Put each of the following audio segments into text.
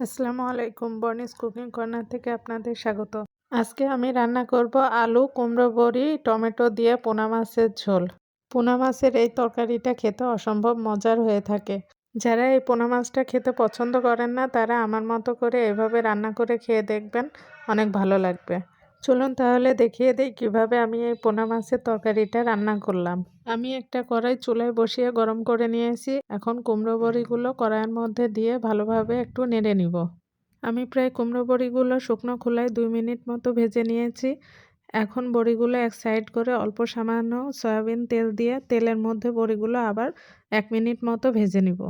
আসসালামু আলাইকুম, বর্নিস cooking corner থেকে আপনাদের স্বাগত। আজকে আমি রান্না করব আলু, কুমড়ো, বড়ি, টমেটো দিয়ে পোনা মাছের ঝোল। পোনা মাছের এই তরকারিটা খেতে অসম্ভব মজার হয়ে থাকে। যারা এই পোনা মাছটা খেতে পছন্দ করেন না, তারা আমার মতো করে এভাবে রান্না করে খেয়ে দেখবেন, অনেক ভালো লাগবে। চলুন তাহলে দেখিয়ে দিই কীভাবে আমি এই পোনা মাছের তরকারিটা রান্না করলাম। আমি একটা কড়াই চুলায় বসিয়ে গরম করে নিয়েছি। এখন কুমড়ো বড়িগুলো কড়াইয়ের মধ্যে দিয়ে ভালোভাবে একটু নেড়ে নিব। আমি প্রায় কুমড়ো বড়িগুলো শুকনো খোলায় দুই মিনিট মতো ভেজে নিয়েছি। এখন বড়িগুলো এক সাইড করে অল্প সামান্য সয়াবিন তেল দিয়ে তেলের মধ্যে বড়িগুলো আবার এক মিনিট মতো ভেজে নিব।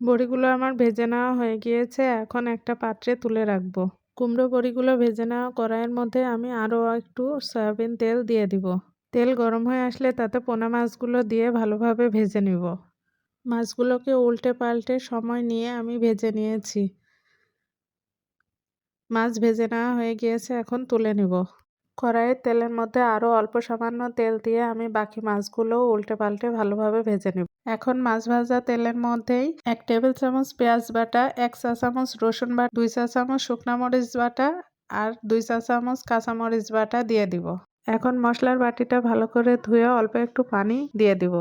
বড়িগুলো আমার ভেজে নেওয়া হয়ে গিয়েছে। এখন একটা পাত্রে তুলে রাখব। কুমড়ো বড়িগুলো ভেজে নেওয়া কড়াইয়ের মধ্যে আমি আরও একটু সয়াবিন তেল দিয়ে দিব। তেল গরম হয়ে আসলে তাতে পোনা মাছগুলো দিয়ে ভালোভাবে ভেজে নিব। মাছগুলোকে উল্টে পাল্টে সময় নিয়ে আমি ভেজে নিয়েছি। মাছ ভেজে নেওয়া হয়ে গিয়েছে, এখন তুলে নিব। কড়াইয়ের তেলের মধ্যে আরও অল্প সামান্য তেল দিয়ে আমি বাকি মাছগুলোও উল্টে পাল্টে ভালোভাবে ভেজে নেব। এখন মাছ ভাজা তেলের মধ্যেই এক টেবিল চামচ পেঁয়াজ বাটা, এক চা চামচ রসুন বাটা, দুই চা চামচ শুকনা মরিচ বাটা আর দুই চা চামচ কাঁচামরিচ বাটা দিয়ে দিব। এখন মশলার বাটিটা ভালো করে ধুয়ে অল্প একটু পানি দিয়ে দিব।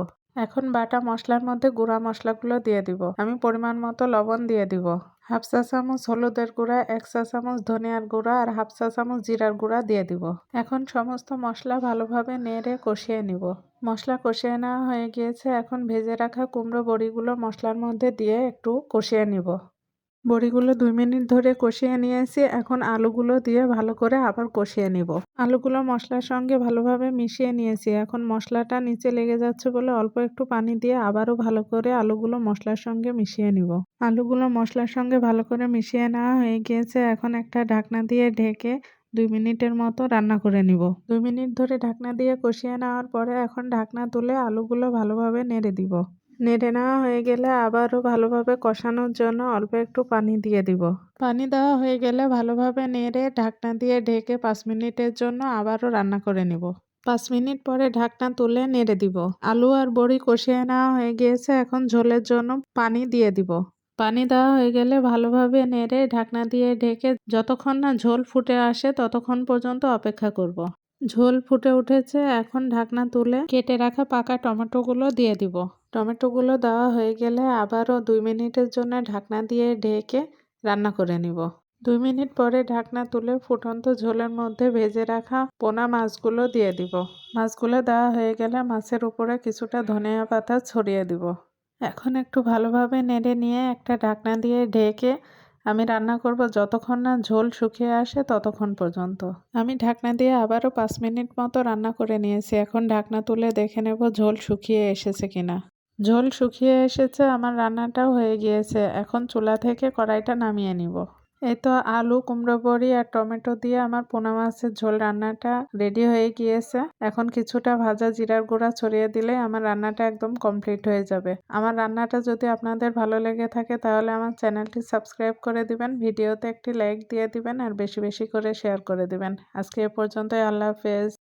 এখন বাটা মশলার মধ্যে গুঁড়া মশলাগুলো দিয়ে দিব। আমি পরিমাণ মতো লবণ দিয়ে দিব। হাফ চা চামচ হলুদের গুঁড়া, এক চা চামচ ধনিয়ার গুঁড়া আর হাফ চা চামচ জিরার গুঁড়া দিয়ে দিব। এখন সমস্ত মশলা ভালোভাবে নেড়ে কষিয়ে নিব। মশলা কষিয়ে নেওয়া হয়ে গিয়েছে। এখন ভেজে রাখা কুমড়ো বড়িগুলো মশলার মধ্যে দিয়ে একটু কষিয়ে নিব। বড়িগুলো দুই মিনিট ধরে কষিয়ে নিয়েছি। এখন আলুগুলো দিয়ে ভালো করে আবার কষিয়ে নিব। আলুগুলো মশলার সঙ্গে ভালোভাবে মিশিয়ে নিয়েছি। এখন মশলাটা নিচে লেগে যাচ্ছে বলে অল্প একটু পানি দিয়ে আবারও ভালো করে আলুগুলো মশলার সঙ্গে মিশিয়ে নিব। আলুগুলো মশলার সঙ্গে ভালো করে মিশিয়ে নেওয়া হয়ে গিয়েছে। এখন একটা ঢাকনা দিয়ে ঢেকে দুই মিনিটের মতো রান্না করে নিব। দুই মিনিট ধরে ঢাকনা দিয়ে কষিয়ে নেওয়ার পরে এখন ঢাকনা তুলে আলুগুলো ভালোভাবে নেড়ে দিব। নেড়ে নেওয়া হয়ে গেলে আবারও ভালোভাবে কষানোর জন্য অল্প একটু পানি দিয়ে দিব। পানি দেওয়া হয়ে গেলে ভালোভাবে নেড়ে ঢাকনা দিয়ে ঢেকে পাঁচ মিনিটের জন্য আবারও রান্না করে নিব। পাঁচ মিনিট পরে ঢাকনা তুলে নেড়ে দিব। আলু আর বড়ি কষিয়ে নেওয়া হয়ে গিয়েছে, এখন ঝোলের জন্য পানি দিয়ে দিব। পানি দেওয়া হয়ে গেলে ভালোভাবে নেড়ে ঢাকনা দিয়ে ঢেকে যতক্ষণ না ঝোল ফুটে আসে ততক্ষণ পর্যন্ত অপেক্ষা করব। ঝোল ফুটে উঠেছে, এখন ঢাকনা তুলে কেটে রাখা পাকা টমেটোগুলো দিয়ে দিব। টমেটোগুলো দেওয়া হয়ে গেলে আবারও দুই মিনিটের জন্য ঢাকনা দিয়ে ঢেকে রান্না করে নিব। দুই মিনিট পরে ঢাকনা তুলে ফুটন্ত ঝোলের মধ্যে ভেজে রাখা পোনা মাছগুলো দিয়ে দিব। মাছগুলো দেওয়া হয়ে গেলে মাছের উপরে কিছুটা ধনিয়া পাতা ছড়িয়ে দিব। এখন একটু ভালোভাবে নেড়ে নিয়ে একটা ঢাকনা দিয়ে ঢেকে আমি রান্না করব যতক্ষণ না ঝোল শুকিয়ে আসে ততক্ষণ পর্যন্ত। আমি ঢাকনা দিয়ে আবারও পাঁচ মিনিট মতো রান্না করে নিয়েছি। এখন ঢাকনা তুলে দেখে নেব ঝোল শুকিয়ে এসেছে কিনা। ঝোল শুকিয়ে এসেছে, আমার রান্নাটাও হয়ে গিয়েছে। এখন চুলা থেকে কড়াইটা নামিয়ে নিব। এই তো আলু, কুমড়ো বড়ি আর টমেটো দিয়ে আমার পোনা মাছের ঝোল রান্নাটা রেডি হয়ে গিয়েছে। এখন কিছুটা ভাজা জিরার গুঁড়া ছড়িয়ে দিলে আমার রান্নাটা একদম কমপ্লিট হয়ে যাবে। আমার রান্নাটা যদি আপনাদের ভালো লেগে থাকে তাহলে আমার চ্যানেলটি সাবস্ক্রাইব করে দিবেন, ভিডিওতে একটি লাইক দিয়ে দিবেন আর বেশি বেশি করে শেয়ার করে দিবেন। আজকে এ পর্যন্তই, আল্লাহ হাফেজ।